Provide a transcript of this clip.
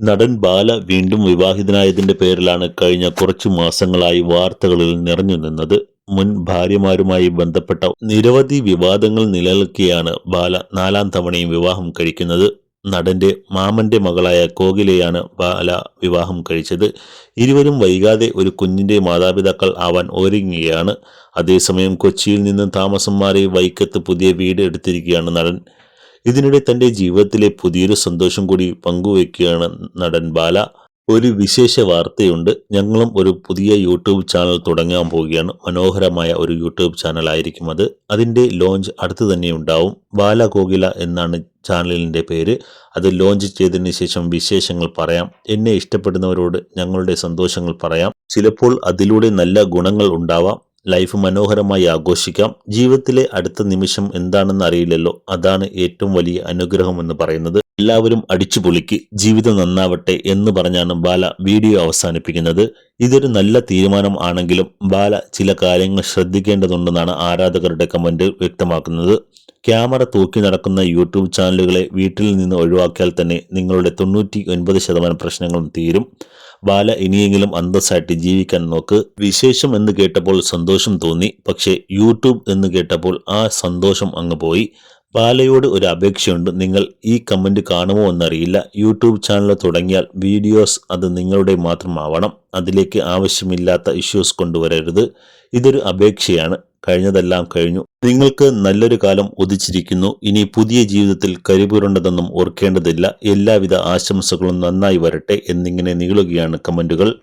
നടൻ ബാല വീണ്ടും വിവാഹിതനായതിന്റെ പേരിലാണ് കഴിഞ്ഞ കുറച്ചു മാസങ്ങളായി വാർത്തകളിൽ നിറഞ്ഞു നിന്നത്. മുൻ ഭാര്യമാരുമായി ബന്ധപ്പെട്ട നിരവധി വിവാദങ്ങൾ നിലനിൽക്കെയാണ് ബാല നാലാം തവണയും വിവാഹം കഴിക്കുന്നത്. നടന്റെ മാമന്റെ മകളായ കോകിലയാണ് ബാല വിവാഹം കഴിച്ചത്. ഇരുവരും വൈകാതെ ഒരു കുഞ്ഞിന്റെ മാതാപിതാക്കൾ ആവാൻ ഒരുങ്ങുകയാണ്. അതേസമയം കൊച്ചിയിൽ നിന്ന് താമസം മാറി വൈക്കത്ത് പുതിയ വീട് എടുത്തിരിക്കുകയാണ് നടൻ. ഇതിനിടെ തന്റെ ജീവിതത്തിലെ പുതിയൊരു സന്തോഷം കൂടി പങ്കുവയ്ക്കുകയാണ് നടൻ ബാല. ഒരു വിശേഷ വാർത്തയുണ്ട്. ഞങ്ങളും ഒരു പുതിയ യൂട്യൂബ് ചാനൽ തുടങ്ങാൻ പോവുകയാണ്. മനോഹരമായ ഒരു യൂട്യൂബ് ചാനൽ ആയിരിക്കും അത്. അതിന്റെ ലോഞ്ച് അടുത്ത് തന്നെ ഉണ്ടാവും. ബാല കോകില എന്നാണ് ചാനലിന്റെ പേര്. അത് ലോഞ്ച് ചെയ്തതിന് ശേഷം വിശേഷങ്ങൾ പറയാം. എന്നെ ഇഷ്ടപ്പെടുന്നവരോട് ഞങ്ങളുടെ സന്തോഷങ്ങൾ പറയാം. ചിലപ്പോൾ അതിലൂടെ നല്ല ഗുണങ്ങൾ ഉണ്ടാവാം. ലൈഫ് മനോഹരമായി ആഘോഷിക്കാം. ജീവിതത്തിലെ അടുത്ത നിമിഷം എന്താണെന്ന് അറിയില്ലല്ലോ. അതാണ് ഏറ്റവും വലിയ അനുഗ്രഹം എന്ന് പറയുന്നത്. എല്ലാവരും അടിച്ചു പൊളിക്ക് ജീവിതം നന്നാവട്ടെ എന്ന് പറഞ്ഞാണ് ബാല വീഡിയോ അവസാനിപ്പിക്കുന്നത്. ഇതൊരു നല്ല തീരുമാനം ആണെങ്കിലും ബാല ചില കാര്യങ്ങൾ ശ്രദ്ധിക്കേണ്ടതുണ്ടെന്നാണ് ആരാധകരുടെ കമന്റ് വ്യക്തമാക്കുന്നത്. ക്യാമറ തൂക്കി നടക്കുന്ന യൂട്യൂബ് ചാനലുകളെ വീട്ടിൽ നിന്ന് ഒഴിവാക്കിയാൽ തന്നെ നിങ്ങളുടെ തൊണ്ണൂറ്റി ഒൻപത് ശതമാനം പ്രശ്നങ്ങളും തീരും. ബാല ഇനിയെങ്കിലും അന്തസ്സായിട്ട് ജീവിക്കാൻ നോക്ക്. വിശേഷം എന്ന് കേട്ടപ്പോൾ സന്തോഷം തോന്നി. പക്ഷേ യൂട്യൂബ് എന്ന് കേട്ടപ്പോൾ ആ സന്തോഷം അങ്ങ് പോയി. ബാലയോട് ഒരു അപേക്ഷയുണ്ട്. നിങ്ങൾ ഈ കമന്റ് കാണുമോ എന്നറിയില്ല. യൂട്യൂബ് ചാനൽ തുടങ്ങിയാൽ വീഡിയോസ് അത് നിങ്ങളുടെ മാത്രമാവണം. അതിലേക്ക് ആവശ്യമില്ലാത്ത ഇഷ്യൂസ് കൊണ്ടുവരരുത്. ഇതൊരു അപേക്ഷയാണ്. കഴിഞ്ഞതെല്ലാം കഴിഞ്ഞു. നിങ്ങൾക്ക് നല്ലൊരു കാലം ഉദിച്ചിരിക്കുന്നു. ഇനി പുതിയ ജീവിതത്തിൽ കരിപുരണ്ടതെന്നും ഓർക്കേണ്ടതില്ല. എല്ലാവിധ ആശംസകളും നന്നായി വരട്ടെ എന്നിങ്ങനെ നീളുകയാണ് കമന്റുകൾ.